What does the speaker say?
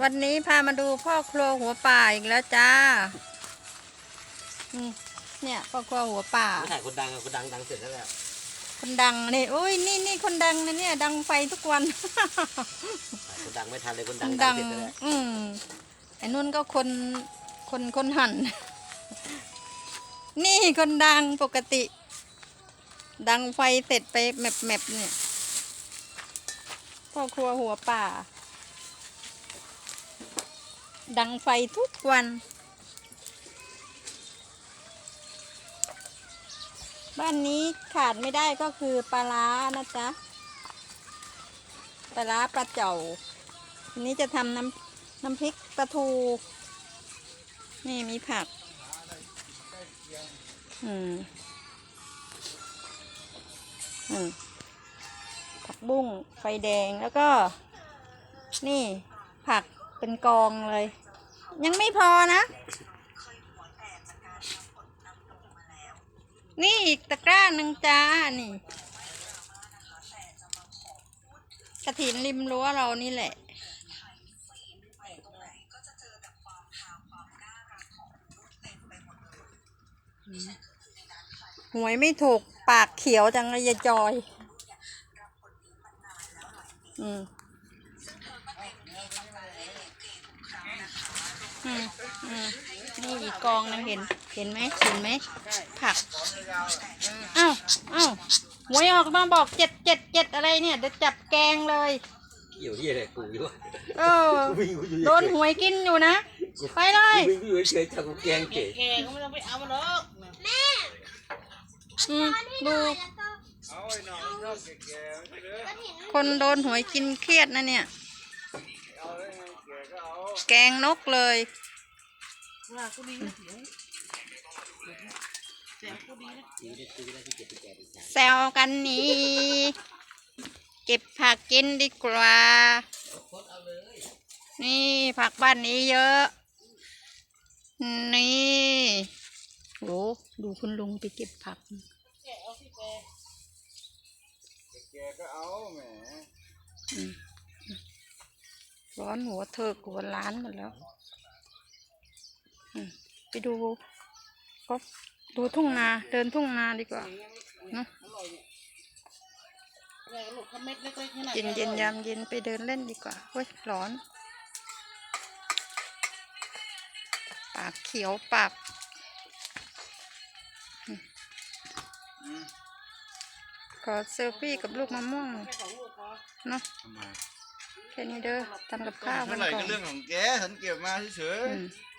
วันนี้พามาดูพ่อครัวหัวป่าอีกแล้วจ้า นี่ เนี่ยพ่อครัวหัวป่าถ่ายคนดังอะคนดังดังเสร็จแล้วแหละคนดังนี่โอ้ยนี่นี่คนดังนะเนี่ย ดังไฟทุกวัน ถ่ายคนดังไม่ทันเลยคนคดังนดัดังงเสร็จแล้วแหละอืมไอ้นุ่นก็คนคนคนหั่นนี่คนดังปกติ ดังไฟเสร็จไปแมบแมบๆเนี่ยพ่อครัวหัวป่า ดังไฟทุกวัน บ้านนี้ขาดไม่ได้ก็คือปลาร้านะจ๊ะ ปลาร้าปลาเจ่านี้จะทำน้ำน้ำพริกปลาทู นี่มีผัก อืม อืม ผักบุ้งไฟแดงแล้วก็ นี่ผักเป็นกองเลย ยังไม่พอนะ นี่อีกตะกร้าหนึ่งจ้า นี่ กระถินริมรั้วเรานี่แหละหวยไม่ถูกปากเขียวจังเลยจอย อืม อืมอืมนี่อีกกองนึงเห็น เห็นไหมเห็นไหม ผักอ้าวอ้าวหวยออกมาบอกเจ็ดเจ็ดเจ็ดอะไรเนี่ยเดี๋ยวจับแกงเลย เกี่ยวที่อะไรกูอยู่เออ กูวิ่งกูอยู่โดนหวยกินอยู่นะ ไปเลยกูวิ่งกูอยู่เฉยๆจากกูแกงเก๋แกก็ไม่ต้องไปเอามันหรอกอืมดูคนโดนหวยกินเครียดนะเนี่ย แกงนกเลยว่ากูดีนะเสียงเสียงกูดีนะซื้อได้ซื้อได้ที่เก็บไปแกงอีกอย่างแซวกันนี่เก็บผักกินดีกว่า นี่ผักบ้านนี้เยอะ นี่โอ้ดูคุณลุงไปเก็บผักแกเอาที่แกแกก็เอาแหม ร้อนหัวเถิกหัวล้านหมดแล้วอืมไปดูก็ดูทุ่งนาเดินทุ่งนาดีกว่าเนอะแกก็ลูกเขาเม็ดเล็กๆนี่นะเย็นเย็นยามเย็นไปเดินเล่นดีกว่าเว้ยร้อน ปากเขียวปากอืมขอเซลฟี่กับลูกมะม่วงหน่อยแค่สองลูกพอเนาะทำไม แค่นี้เด้อทำกับข้าวกัเท่านไหร่ก่อก็นเรื่องของแกฉันเก็บมาเฉยอืมๆ